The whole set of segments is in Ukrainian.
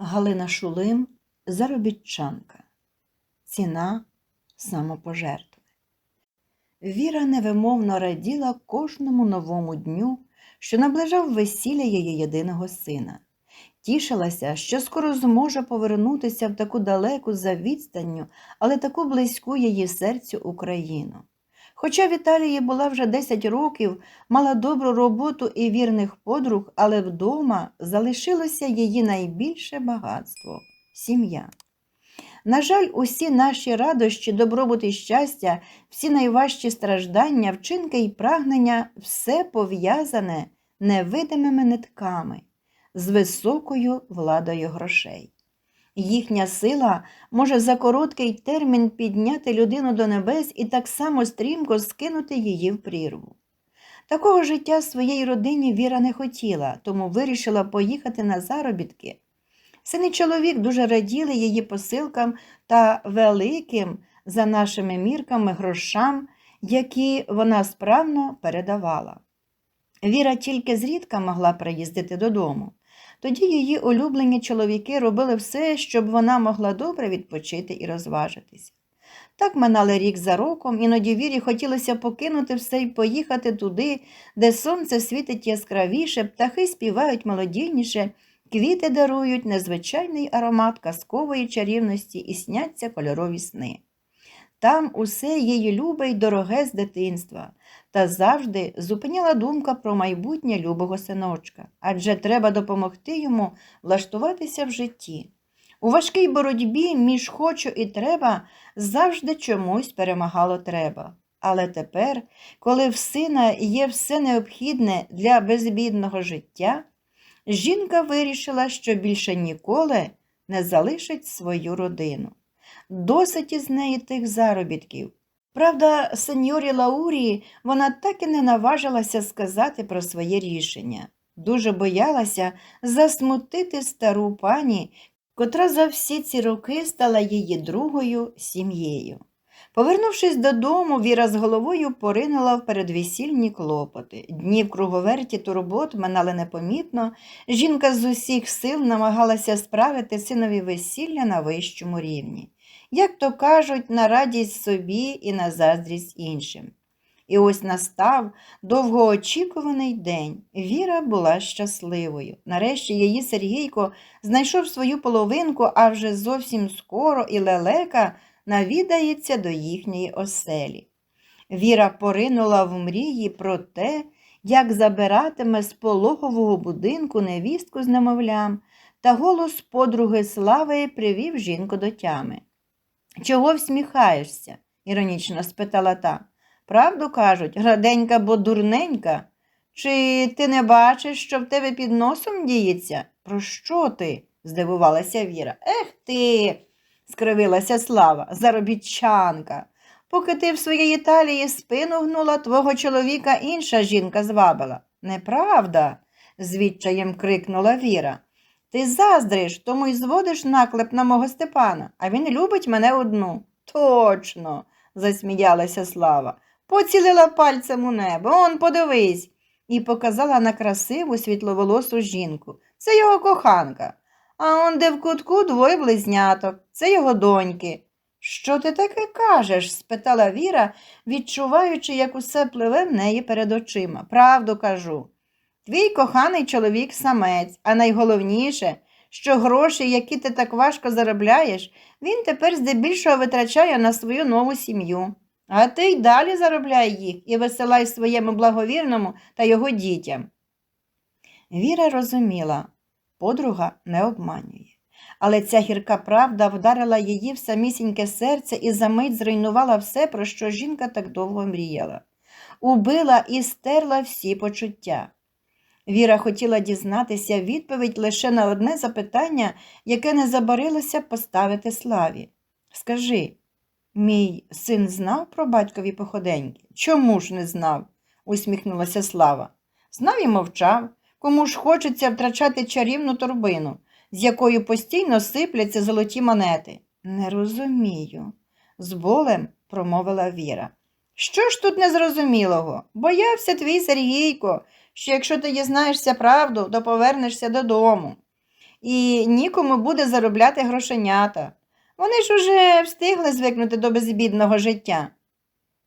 Галина Шулим заробітчанка. Ціна самопожертви. Віра невимовно раділа кожному новому дню, що наближав весілля її єдиного сина. Тішилася, що скоро зможе повернутися в таку далеку за відстанню, але таку близьку її серцю Україну. Хоча в Італії була вже 10 років, мала добру роботу і вірних подруг, але вдома залишилося її найбільше багатство сім'я. На жаль, усі наші радощі, добробут і щастя, всі найважчі страждання, вчинки і прагнення все пов'язане невидимими нитками з високою владою грошей. Їхня сила може за короткий термін підняти людину до небес і так само стрімко скинути її в прірву. Такого життя своїй родині Віра не хотіла, тому вирішила поїхати на заробітки. Син і чоловік дуже раділи її посилкам та великим, за нашими мірками, грошам, які вона справно передавала. Віра тільки зрідка могла приїздити додому. Тоді її улюблені чоловіки робили все, щоб вона могла добре відпочити і розважитися. Так минали рік за роком, іноді вірі хотілося покинути все і поїхати туди, де сонце світить яскравіше, птахи співають молодійніше, квіти дарують незвичайний аромат казкової чарівності і сняться кольорові сни. Там усе її любе й дороге з дитинства, та завжди зупиняла думка про майбутнє любого синочка, адже треба допомогти йому влаштуватися в житті. У важкій боротьбі між хочу і треба завжди чомусь перемагало треба. Але тепер, коли в сина є все необхідне для безбідного життя, жінка вирішила, що більше ніколи не залишить свою родину. Досить із неї тих заробітків. Правда, сеньорі Лаурії вона так і не наважилася сказати про своє рішення. Дуже боялася засмутити стару пані, котра за всі ці роки стала її другою сім'єю. Повернувшись додому, Віра з головою поринула в передвесільні клопоти. Дні в круговерті турбот минали непомітно. Жінка з усіх сил намагалася справити синові весілля на вищому рівні як то кажуть, на радість собі і на заздрість іншим. І ось настав довгоочікуваний день. Віра була щасливою. Нарешті її Сергійко знайшов свою половинку, а вже зовсім скоро і лелека навідається до їхньої оселі. Віра поринула в мрії про те, як забиратиме з пологового будинку невістку з немовлям, та голос подруги Слави привів жінку до тями. Чого всміхаєшся? іронічно спитала та. Правду кажуть, граденька, бо дурненька. Чи ти не бачиш, що в тебе під носом діється? Про що ти? здивувалася Віра. Ех ти, скривилася слава, заробітчанка. Поки ти в своїй Італії спину гнула, твого чоловіка інша жінка звабила. Неправда, звідчаєм крикнула Віра. Ти заздриш, тому й зводиш наклеп на мого Степана, а він любить мене одну. Точно, засміялася Слава. Поцілила пальцем у небо. Он подивись. І показала на красиву світловолосу жінку. Це його коханка. А он де в кутку двоє близняток, це його доньки. Що ти таке кажеш? спитала Віра, відчуваючи, як усе пливе в неї перед очима. Правду кажу. Твій коханий чоловік самець, а найголовніше, що гроші, які ти так важко заробляєш, він тепер здебільшого витрачає на свою нову сім'ю. А ти й далі заробляй їх і висилай своєму благовірному та його дітям. Віра розуміла, подруга не обманює. Але ця гірка правда вдарила її в самісіньке серце і за мить зруйнувала все, про що жінка так довго мріяла. Убила і стерла всі почуття. Віра хотіла дізнатися відповідь лише на одне запитання, яке не забарилося поставити славі. Скажи, мій син знав про батькові походеньки? Чому ж не знав? усміхнулася Слава. Знав і мовчав, кому ж хочеться втрачати чарівну торбину, з якою постійно сипляться золоті монети. Не розумію, з болем промовила Віра. Що ж тут незрозумілого? Боявся твій Сергійко, що якщо ти дізнаєшся правду, то повернешся додому. і нікому буде заробляти грошенята. Вони ж уже встигли звикнути до безбідного життя.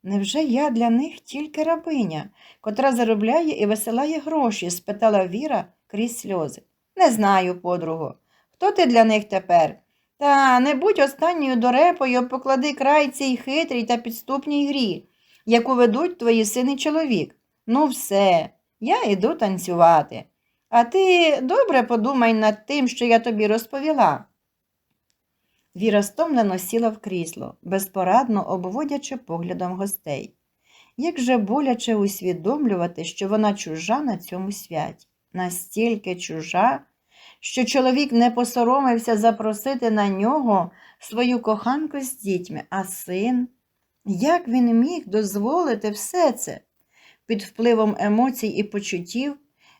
Невже я для них тільки рабиня, котра заробляє і висилає гроші? спитала Віра крізь сльози. Не знаю, подруго. Хто ти для них тепер? Та не будь останньою дорепою, поклади край цій хитрій та підступній грі, яку ведуть твої син і чоловік. Ну, все, я йду танцювати. А ти добре подумай над тим, що я тобі розповіла. Віра стомлено сіла в крісло, безпорадно обводячи поглядом гостей. Як же боляче усвідомлювати, що вона чужа на цьому святі, настільки чужа, що чоловік не посоромився запросити на нього свою коханку з дітьми, а син. Як він міг дозволити все це? Під впливом емоцій і почуттів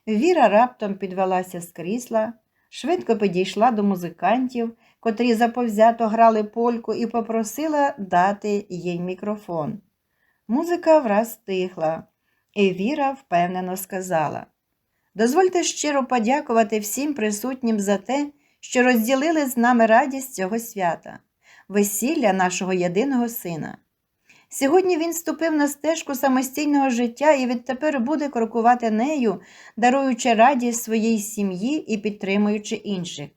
Віра раптом підвелася з крісла, швидко підійшла до музикантів, котрі заповзято грали польку, і попросила дати їй мікрофон. Музика враз стихла, і Віра впевнено сказала Дозвольте щиро подякувати всім присутнім за те, що розділили з нами радість цього свята, весілля нашого єдиного сина. Сьогодні він ступив на стежку самостійного життя і відтепер буде крокувати нею, даруючи радість своїй сім'ї і підтримуючи інших.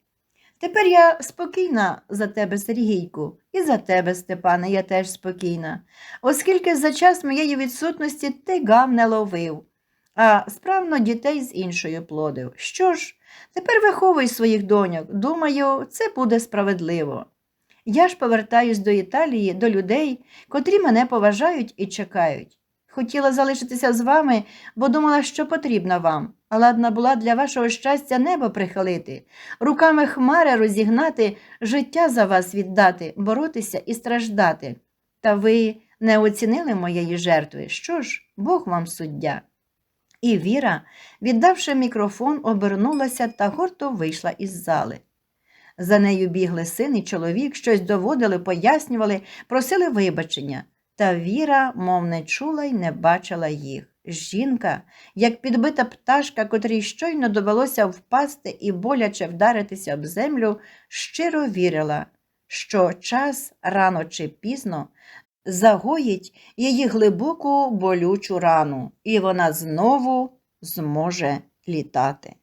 Тепер я спокійна за тебе, Сергійку, і за тебе, Степане, я теж спокійна, оскільки за час моєї відсутності ти гав не ловив, а справно дітей з іншою плодив. Що ж, тепер виховуй своїх доньок. Думаю, це буде справедливо. Я ж повертаюсь до Італії, до людей, котрі мене поважають і чекають. Хотіла залишитися з вами, бо думала, що потрібно вам, а ладна була для вашого щастя небо прихилити, руками хмари розігнати, життя за вас віддати, боротися і страждати. Та ви не оцінили моєї жертви. Що ж, Бог вам суддя. І Віра, віддавши мікрофон, обернулася та гордо вийшла із зали. За нею бігли син і чоловік, щось доводили, пояснювали, просили вибачення. Та Віра, мов не чула й не бачила їх. Жінка, як підбита пташка, котрій щойно довелося впасти і боляче вдаритися об землю, щиро вірила, що час рано чи пізно загоїть її глибоку болючу рану, і вона знову зможе літати.